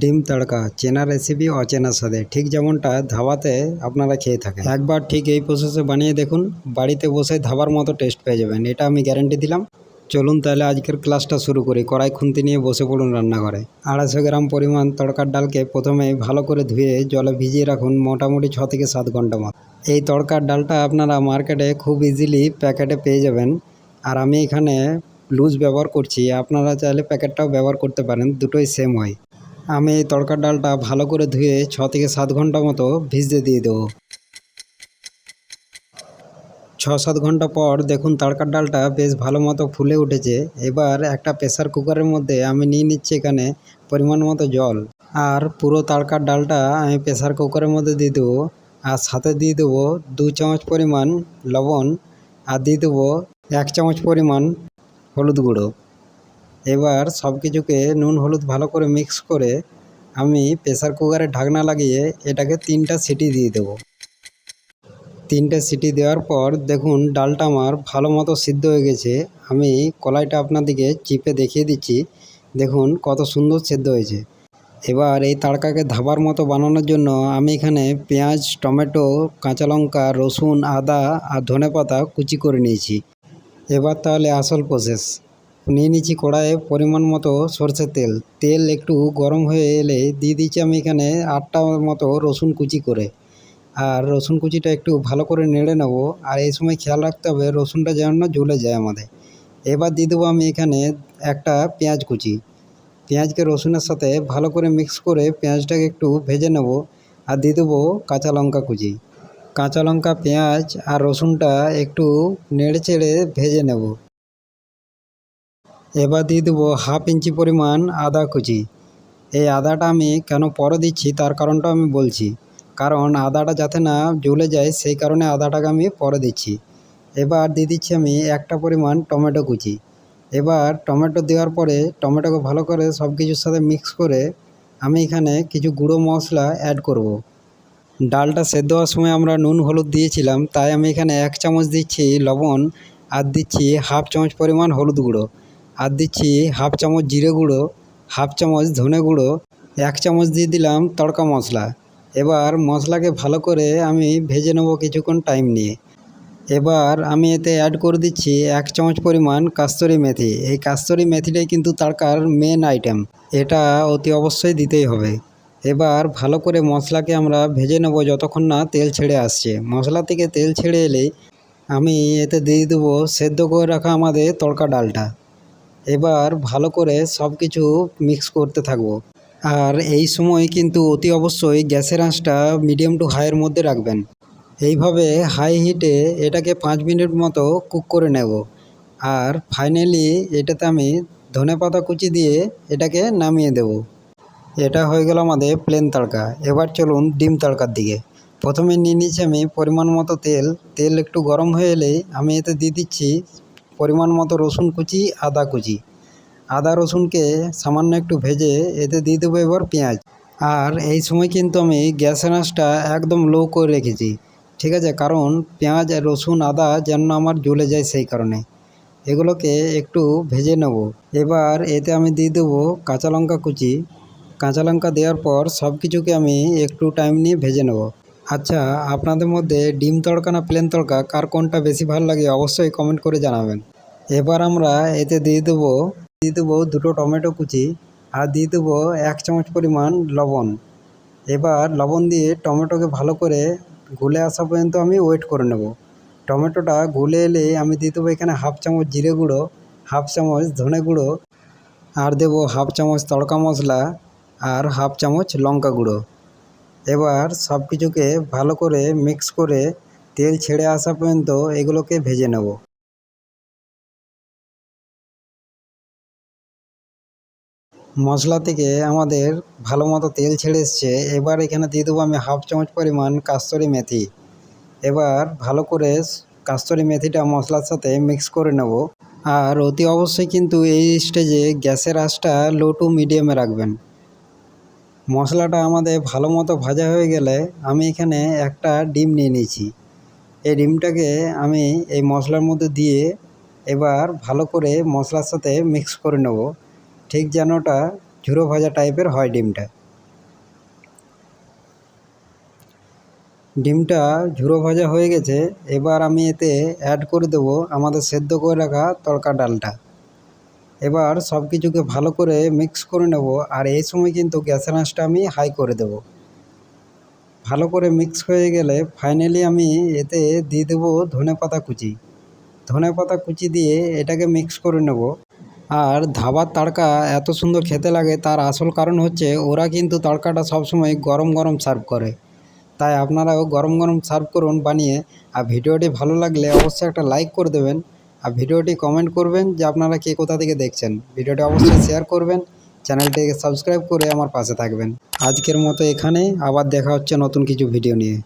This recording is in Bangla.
ডিম তড়কা, চেনা রেসিপি অচেনা স্বাদে। ঠিক যেমনটা ধাবাতে আপনারা খেয়ে থাকেন। একবার ঠিক এই প্রসেসে বানিয়ে দেখুন। বাড়িতে বসে ধাবার মতো টেস্ট পেয়ে যাবেন। এটা আমি গ্যারেন্টি দিলাম। চলুন তাহলে আজকের ক্লাসটা শুরু করি। কড়াই খুন্তি নিয়ে বসে পড়ুন রান্নাঘরে। আড়াইশো গ্রাম পরিমাণ তড়কার ডালকে প্রথমে ভালো করে ধুয়ে জলে ভিজিয়ে রাখুন মোটামুটি ছ থেকে সাত ঘণ্টা মতো। এই তড়কার ডালটা আপনারা মার্কেটে খুব ইজিলি প্যাকেটে পেয়ে যাবেন। আর আমি এখানে লুজ ব্যবহার করছি। আপনারা চাইলে প্যাকেটটাও ব্যবহার করতে পারেন। দুটোই সেম হয়। আমি এই তড়কার ডালটা ভালো করে ধুয়ে ছ থেকে সাত ঘণ্টা মতো ভিজতে দিয়ে দেবো। ছ সাত ঘণ্টা পর দেখুন তড়কার ডালটা বেশ ভালো মতো ফুলে উঠেছে। এবার একটা প্রেসার কুকারের মধ্যে আমি নিয়ে নিচ্ছি এখানে পরিমাণ মতো জল। আর পুরো তড়কার ডালটা আমি প্রেসার কুকারের মধ্যে দিয়ে দেবো। আর সাথে দিয়ে দেবো দু চামচ পরিমাণ লবণ। আর দিয়ে দেবো এক চামচ পরিমাণ হলুদ গুঁড়ো। এবার সব কিছুকে নুন, হলুদ ভালো করে মিক্স করে আমি প্রেসার কুকারে ঢাকনা লাগিয়ে এটাকে তিনটা সিটি দিয়ে দেবো। তিনটে সিটি দেওয়ার পর দেখুন ডালটা আমার ভালো মতো সিদ্ধ হয়ে গেছে। আমি কলাইটা আপনাদেরকে চিপে দেখিয়ে দিচ্ছি। দেখুন কত সুন্দর সেদ্ধ হয়েছে। এবার এই তাড়কাকে ধাবার মতো বানানোর জন্য আমি এখানে পেঁয়াজ, টমেটো, কাঁচা লঙ্কা, রসুন, আদা আর ধনেপাতা কুচি করে নিয়েছি। এবার তাহলে আসল প্রসেস নিয়ে নিচ্ছি কড়াইয়ে পরিমাণ মতো সরষের তেল। তেল একটু গরম হয়ে এলে দিয়ে দিচ্ছি আমি এখানে আটটা মতো রসুন কুচি করে। আর রসুন কুচিটা একটু ভালো করে নেড়ে নেব। আর এই সময় খেয়াল রাখতে হবে রসুনটা যেন না জ্বলে যায় আমাদের। এবার দিয়ে দেবো আমি এখানে একটা পেঁয়াজ কুচি। পেঁয়াজকে রসুনের সাথে ভালো করে মিক্স করে পেঁয়াজটাকে একটু ভেজে নেব। আর দিয়ে দেবো কাঁচা লঙ্কা কুচি। কাঁচা লঙ্কা, পেঁয়াজ আর রসুনটা একটু নেড়ে চেড়ে ভেজে নেব। এবার দিয়ে দেবো হাফ ইঞ্চি পরিমাণ আদা কুচি। এই আদাটা আমি কেন পরে দিচ্ছি তার কারণটা আমি বলছি। কারণ আদাটা যাতে না জ্বলে যায় সেই কারণে আদাটাকে আমি পরে দিচ্ছি। এবার দিয়ে দিচ্ছি আমি একটা পরিমাণ টমেটো কুচি। এবার টমেটো দেওয়ার পরে টমেটোকে ভালো করে সব কিছুর সাথে মিক্স করে আমি এখানে কিছু গুঁড়ো মশলা অ্যাড করব। ডালটা সেদ্ধ হওয়ার সময় আমরা নুন, হলুদ দিয়েছিলাম, তাই আমি এখানে এক চামচ দিচ্ছি লবণ আর দিচ্ছি হাফ চামচ পরিমাণ হলুদ গুঁড়ো। আর দিচ্ছি, হাফ চামচ জিরে গুঁড়ো, হাফ চামচ ধনে গুঁড়ো, এক চামচ দিয়ে দিলাম তড়কা মশলা। এবার মশলাকে ভালো করে আমি ভেজে নেব কিছুক্ষণ টাইম নিয়ে। এবার আমি এতে অ্যাড করে দিচ্ছি এক চামচ পরিমাণ কাস্তরি মেথি। এই কাস্তরি মেথিটাই কিন্তু তারকার মেন আইটেম এটা অতি অবশ্যই দিতেই হবে। এবার ভালো করে মশলাকে আমরা ভেজে নেব যতক্ষণ না তেল ছেড়ে আসছে। মশলা থেকে তেল ছেড়ে এলেই আমি এতে দিয়ে দেবো সেদ্ধ করে রাখা আমাদের তড়কা ডালটা। এবার ভালো করে সব কিছু মিক্স করতে থাকব। আর এই সময় কিন্তু অতি অবশ্যই গ্যাসের আঁচটা মিডিয়াম টু হাইয়ের মধ্যে রাখবেন। এইভাবে হাই হিটে এটাকে পাঁচ মিনিট মতো কুক করে নেব। আর ফাইনালি এটাতে আমি ধনেপাতা কুচি দিয়ে এটাকে নামিয়ে দেব। এটা হয়ে গেল আমাদের প্লেন তড়কা। এবার চলুন ডিম তড়কার দিকে। প্রথমে নিয়ে নিচ্ছি আমি পরিমাণ মতো তেল। তেল একটু গরম হয়ে এলেই আমি এতে দিয়ে দিচ্ছি পরিমাণ মতো রসুন কুচি, আদা কুচি। আদা রসুনকে সামান্য একটু ভেজে এতে দিয়ে দেবো এবার পেঁয়াজ। আর এই সময় কিন্তু আমি গ্যাসের আঁচটা একদম লো করে রেখেছি। ঠিক আছে, কারণ পেঁয়াজ, রসুন, আদা যেন আমার জ্বলে যায় সেই কারণে। এগুলোকে একটু ভেজে নেব। এবার এতে আমি দিয়ে দেবো কাঁচা লঙ্কা কুচি। কাঁচা লঙ্কা দেওয়ার পর সব কিছুকে আমি একটু টাইম নিয়ে ভেজে নেব। আচ্ছা আপনাদের মধ্যে ডিম তড়কা না প্লেন তড়কা, কার কোনটা বেশি ভালো লাগে অবশ্যই কমেন্ট করে জানাবেন। এবার আমরা এতে দিয়ে দেবো দিয়ে দেবো দুটো টমেটো কুচি আর দিয়ে দেবো এক চামচ পরিমাণ লবণ। এবার লবণ দিয়ে টমেটোকে ভালো করে গুলে আসা পর্যন্ত আমি ওয়েট করে নেব। টমেটোটা গুলে এলে আমি দিয়ে দেবো এখানে হাফ চামচ জিরে গুঁড়ো, হাফ চামচ ধনে গুঁড়ো আর দেবো হাফ চামচ তড়কা মশলা আর হাফ চামচ লঙ্কা গুঁড়ো। এবার সব কিছুকে ভালো করে মিক্স করে তেল ছেড়ে আসা পর্যন্ত এগুলোকে ভেজে নেব। মশলা থেকে আমাদের ভালো মতো তেল ছেড়ে এসছে। এবার এখানে দিয়ে দেবো আমি হাফ চামচ পরিমাণ কাস্তরি মেথি। এবার ভালো করে কাস্তরি মেথিটা মশলার সাথে মিক্স করে নেব। আর অতি অবশ্যই কিন্তু এই স্টেজে গ্যাসের আঁচটা লো টু মিডিয়ামে রাখবেন। মশলাটা আমাদের ভালো মতো ভাজা হয়ে গেলে আমি এখানে একটা ডিম নিয়ে নিয়েছি। এই ডিমটাকে আমি এই মশলার মধ্যে দিয়ে এবার ভালো করে মশলার সাথে মিক্স করে নেব। ঠিক যেনটা ঝুরো ভাজা টাইপের হয় ডিমটা। ডিমটা ঝুরো ভাজা হয়ে গেছে, এবার আমি এতে অ্যাড করে দেবো আমাদের সেদ্ধ করে রাখা তড়কা ডালটা। এবার সব কিছুকে ভালো করে মিক্স করে নেব, আর এই সময় কিন্তু গ্যাসের আঁচটা আমি হাই করে দেব। ভালো করে মিক্স হয়ে গেলে ফাইনালি আমি এতে দিয়ে দেবো ধনে পাতা কুচি। ধনে পাতা কুচি দিয়ে এটাকে মিক্স করে নেব। আর ধাবার তাড়কা এত সুন্দর খেতে লাগে, তার আসল কারণ হচ্ছে ওরা কিন্তু তড়কাটা সবসময় গরম গরম সার্ভ করে। তাই আপনারাও গরম গরম সার্ভ করুন বানিয়ে, আর ভিডিওটি ভালো লাগলে অবশ্যই একটা লাইক করে দেবেন। আর ভিডিওটি কমেন্ট করবেন যে আপনারা কে কোথা থেকে দেখছেন। ভিডিওটি অবশ্যই শেয়ার করবেন চ্যানেলটিকে সাবস্ক্রাইব করে আমার পাশে থাকবেন। আজকের মতো এখানে, আবার দেখা হচ্ছে নতুন কিছু ভিডিও নিয়ে।